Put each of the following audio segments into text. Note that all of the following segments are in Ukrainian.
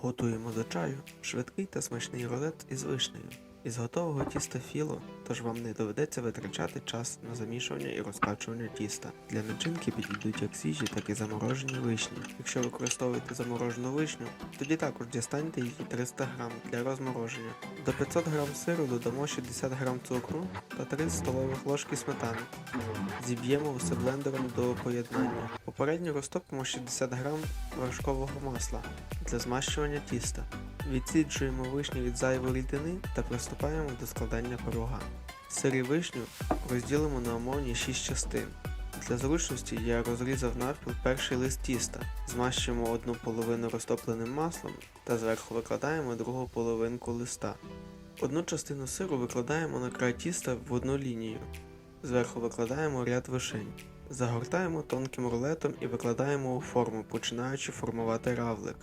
Готуємо до чаю швидкий та смачний рулет із вишнею. Із готового тіста філо, тож вам не доведеться витрачати час на замішування і розкачування тіста. Для начинки підійдуть як свіжі, так і заморожені вишні. Якщо використовуєте заморожену вишню, тоді також дістаньте її 300 г для розмороження. До 500 г сиру додамо 60 г цукру та 3 столових ложки сметани. Зіб'ємо все блендером до поєднання. Попередньо розтопимо 60 г вершкового масла для змащування тіста. Відсіджуємо вишню від зайвої рідини та приступаємо до складання пирога. Сир і вишню розділимо на умовні 6 частин. Для зручності я розрізав навпіл перший лист тіста, змащуємо одну половину розтопленим маслом та зверху викладаємо другу половинку листа. Одну частину сиру викладаємо на край тіста в одну лінію. Зверху викладаємо ряд вишень. Загортаємо тонким рулетом і викладаємо у форму, починаючи формувати равлик.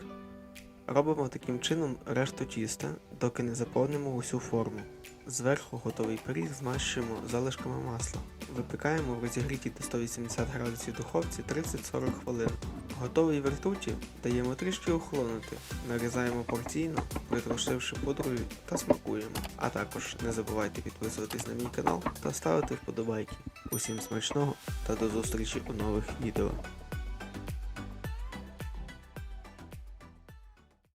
Робимо таким чином решту тіста, доки не заповнимо усю форму. Зверху готовий пиріг змащуємо залишками масла. Випікаємо в розігрітій до 180 градусів духовці 30-40 хвилин. Готовий в ртуті даємо трішки охолонути, нарізаємо порційно, притрушивши пудрою та смакуємо. А також не забувайте підписуватись на мій канал та ставити вподобайки. Усім смачного та до зустрічі у нових відео.